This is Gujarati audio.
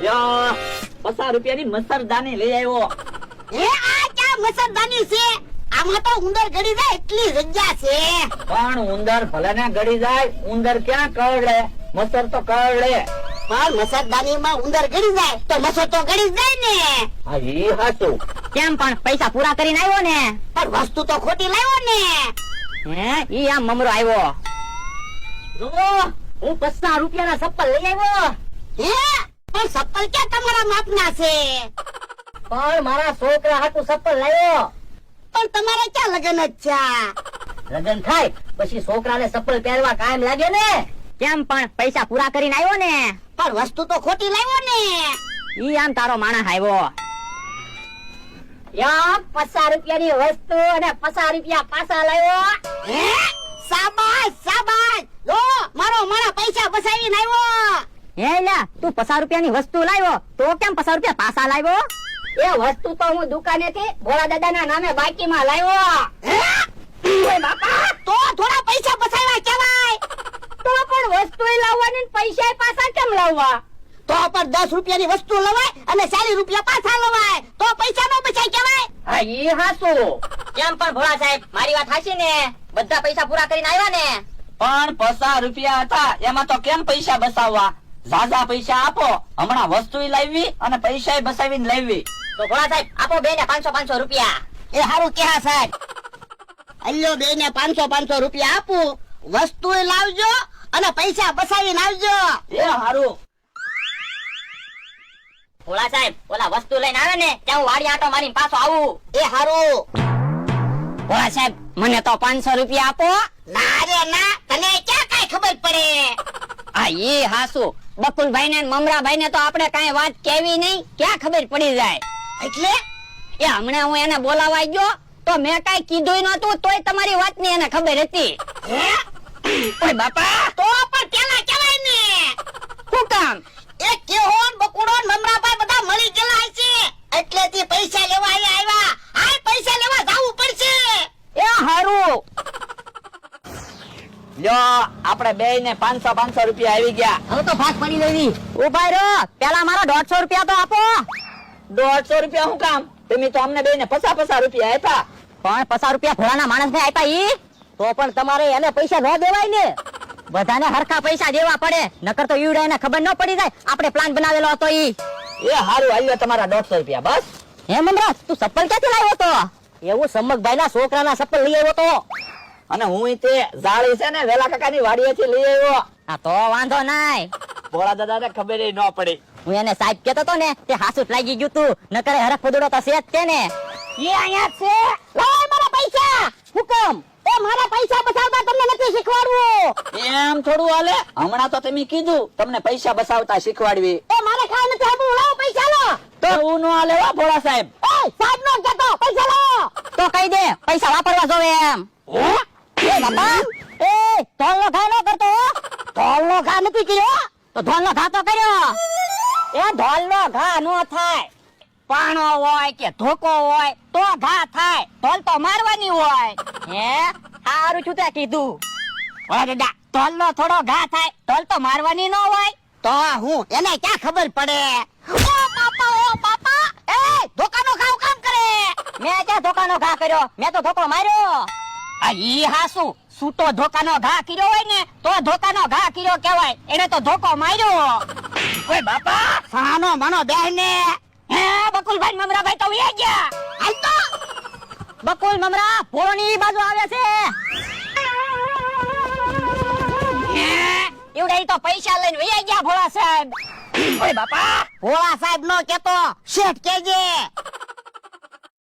લ્યો. પચાસ રૂપિયાની મસરદાની લઈ આવ્યો. એ આ ક્યાં મસરદાની છે? આમાં તો ઉંદર ગળી જાય એટલી જગ્યા છે. પણ ઉંદર ભલે ને ગળી જાય ઉંદર ક્યાં કરડે? મસર તો કરડે. પણ મસરદાની માં ઉંદર ગળી જાય તો મસર તો ગળી જાય ને. હા ઈ હાચું. કેમ પણ પૈસા પૂરા કરીને આવ્યો ને? પણ વસ્તુ તો ખોટી લાવ્યો ને. હે ઈ આમ મમરો આવ્યો. જો હું પચાસ રૂપિયાના ચપ્પલ લઈ આવ્યો. હે? પણ સપ્પલ ક્યાં તમારા માપના છે? પણ મારા છોકરા હાટુ ચપ્પલ લાવ્યો પણ તમારે ક્યાં લગન જ છે? લગન થાય પછી છોકરાને ચપ્પલ પહેરવા કાયમ લાગે ને? કેમ પણ પૈસા પૂરા કરીને આવ્યો ને? પણ વસ્તુ તો ખોટી લાવ્યો ને. ઈ આમ તારો માણસ આવ્યો. યા પચાસ રૂપિયાની વસ્તુ અને પચાસ રૂપિયા પાછા લાવ્યો. હે? સાબાસ સાબાસ જો મારો મારા પૈસા બસાવીને આવ્યો. હે લ્યા તું પચાસ રૂપિયાની વસ્તુ લાવ્યો તો કેમ પચાસ રૂપિયા પાછા લાવ્યો? એ વસ્તુ તો હું દુકાનેથી ભોળા દાદાના નામે બાકીમાં લાવ્યો. હે? બાપા! તો થોડા પૈસા પસાવ્યા કેવાય તો પણ વસ્તુ લાવવાની પૈસા પાછા કેમ લાવવા? તો પણ દસ રૂપિયાની વસ્તુ લવાય અને ચાલીસ રૂપિયા પાછા લવાય. તો પૈસા નો બચાય કેવાય હા ઈ હાસુ કેમ પણ ભોળા સાહેબ મારી વાત હાચી ને? બધા પૈસા પૂરા કરીને આવ્યા ને? પણ પચાસ રૂપિયા હતા એમાં તો કેમ પૈસા બસાવવા? ઝાઝા પૈસા આપો. હમણાં વસ્તુ લાવી અને પૈસા બસાવીને લાવી. તો ભોળા સાહેબ આપો બે ને પાંચસો પાંચસો રૂપિયા. એ સારું કે સાહેબ. અલ્યો બે ને પાંચસો પાંચસો રૂપિયા આપું. વસ્તુ લાવજો અને પૈસા બસાવીને આવજો. એ સારું ભોળા સાહેબ ઓલા વસ્તુ લઈને આવે ને ત્યાં હું વાડી આટો મારીને પાછો આવું. એ હારું. ભોળા સાહેબ મને તો પાંચસો રૂપિયા આપો. ના રે ના. તને ક્યાં કઈ ખબર પડે? આ એ હાસુ. બકુલભાઈ ને મમરાભાઈ ને તો આપણે કઈ વાત કેવી નહીં? ક્યાં ખબર પડી જાય? એટલે? એ હમણાં હું એને બોલાવા ગયો તો મેં કઈ કીધું નતું તોય તમારી વાતની એને ખબર હતી. ઓય બાપા! તો પણ પેલા કેવાય ને શું કામ એ કેહોન બકુડો ને મમરાભાઈ બધા મળી ગયેલા છે એટલેથી પૈસા લેવા અહીંયા આવ્યા હાલ પૈસા લેવા જાવું પડશે એ હારું લ્યો આપણે બે ને પાંચસો પાંચસો રૂપિયા આવી ગયા. હવે તો ભાગ પડી લેવી ઊભા રહ્યો પેલા મારા દોઢસો રૂપિયા તો આપો. દોઢસો રૂપિયા હું કામ? તમે તો અમને બે ને પચાસ પચાસ રૂપિયા આપ્યા. પણ પચાસ રૂપિયા ભોળાના માણસ ને આપ્યા ઈ? તો પણ તમારે એને પૈસા ન દેવાય ને. બધાને હરખા પૈસા દેવા પડે. નકર તો ઈવડા એને ખબર ન પડી જાય. આપણે પ્લાન બનાવેલો હતો ઈ. એ હારું હાલ્યો તમારા દોઢસો રૂપિયા બસ. હે મમરાજ તું ચપ્પલ ક્યાંથી લાવ્યો તો? એવું સમકભાઈ ના છોકરાના ચપ્પલ લઈ આવ્યો તો. અને હું તે જાળી છે ને વેલા કાકા ની વાડીએ થી લઈ આવ્યો. આ તો વાંધો નાય. ભોળા દાદાને ખબર ન પડી. હું એને સાહેબ કેતો તો ને તે હાસુટ લાગી ગયું તું. નકરે હરખ ફુદડો તો છે જ તે ને. એ અહીંયા છે. લાવ મારા પૈસા. હુકમ. એ મારા પૈસા બચાવતા તમને નથી શીખવાડવું. એમ થોડું હાલે? હમણાં તો તમે કીધું તમને પૈસા બસાવતા શીખવાડવી. એ મારે ખાવા નથી આપવું લાવ પૈસા લો. તો હું નો હાલે વા ભોળા સાહેબ. એ સાહેબ નો કેતો પૈસા લો તો કહી દે પૈસા વાપરવા જોવે એમ. ઘા ઘા ઘા ઘા ઘા થોડો ઘા થાય, ધોલ તો મારવાની ન હોય. તો હું, એને ક્યાં ખબર પડે? ઓ બાપા, ઓ એ, ધોકાનો ઘાવ કામ કરે? મેં ક્યાં ધોકાનો ઘા કર્યો? મેં તો ધોકો માર્યો. આ ઈ હાસુ સૂતો ધોકાનો ઘા કર્યો હોય ને તો ધોકાનો ઘા કર્યો કહેવાય. એને તો ધોકો માર્યો. ઓય બાપા સાનો મનો બેહને. હે બકુલભાઈ મમરાભાઈ તો ઉયા ગયા. હાલ તો. બકુલ મમરા પોણી બાજુ આવે છે. હે, એવડે તો પૈસા લઈને વયા ગયા ભોળા સાહેબ. ઓય બાપા. ભોળા સાહેબ નો કેતો શેઠ કેજે.